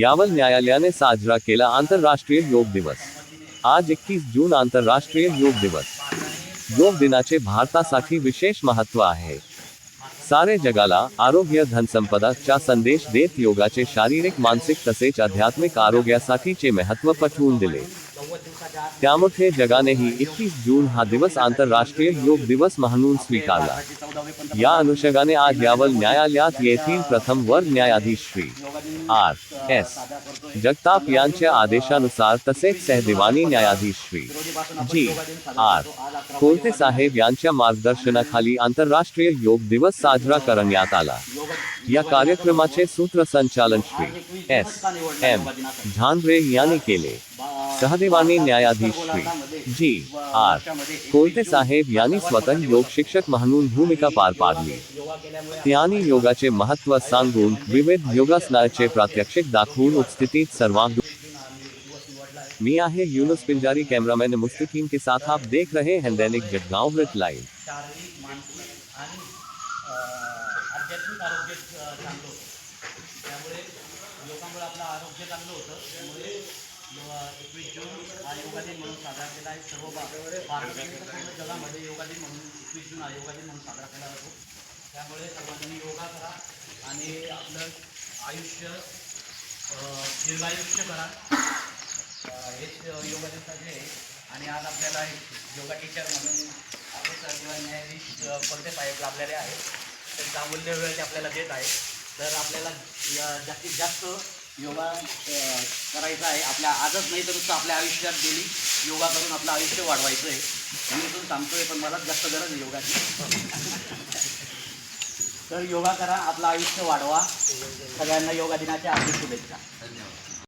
यावल न्यायालयाने साजरा केला आंतरराष्ट्रीय योग दिवस. आज एकतीस जून आंतरराष्ट्रीय योग दिवस. योग दिनाचे भारतासाठी विशेष महत्त्व आहे. सारे जगाला आरोग्य धनसंपदा चा संदेश देत योगाचे शारीरिक मानसिक तसेच आध्यात्मिक आरोग्यासाठीचे महत्त्व पटवून दिले. त्यामुळे जगानेही एकतीस जून हा दिवस आंतरराष्ट्रीय योग दिवस म्हणून स्वीकारला. या अनुषंगाने आज यावर न्यायालयात येथील प्रथम वर न्यायाधीश श्री आर एस जगताप यांच्या आदेशानुसार तसेच सहदिवानी न्यायाधीश श्री जी आर कोलते साहेब यांच्या मार्गदर्शनाखाली आंतरराष्ट्रीय योग दिवस साजरा करण्यात आला. या कार्यक्रमाचे सूत्रसंचालन श्री एस एम झांद्रे यांनी केले. सहदेवानी न्यायाधीश श्री जी आर. कोलते साहेब यांनी स्वतः योग शिक्षक म्हणून भूमिका पार पाडली. त्यांनी योगाचे महत्त्व सांगून विविध योगासनाचे प्रात्यक्षिक दाखवून उपस्थितीत सर्वांग मी आहे यूनुस पिंजारी कैमरामैन मुस्तकीम के साथ आप देख रहे हैं दैनिक जगगांव वृत्त लाइव आरोग्य चांगलं होतं त्यामुळे योगामुळे आपलं आरोग्य चांगलं होतं. त्यामुळे एकवीस जून हा योगा दिन म्हणून साजरा केला आहे. सर्व भारतातील जगामध्ये योगा दिन म्हणून एकवीस जून हा योगा दिन म्हणून साजरा केला जातो. त्यामुळे सर्वांनी योगा करा आणि आपलं आयुष्य दीर्घायुष्य करा. हेच योगा दिवसाचे आहे आणि आज आपल्याला योगा टीचर म्हणून आपले किंवा न्यायाधीश अ, साहेब लाभलेले आहेत त्यांचा अमूल्य वेळ ते आपल्याला देत आहे तर आपल्याला या- जास्तीत जास्त योगा करायचा आहे. आपल्या आजच नाही तर नुसतं आपल्या आयुष्यात गेली योगा करून आपलं आयुष्य वाढवायचं आहे मी इथून सांगतोय पण मलाच जास्त गरज आहे योगाची. तर योगा करा आपलं आयुष्य वाढवा. सगळ्यांना योगा दिनाच्या आधी शुभेच्छा. धन्यवाद.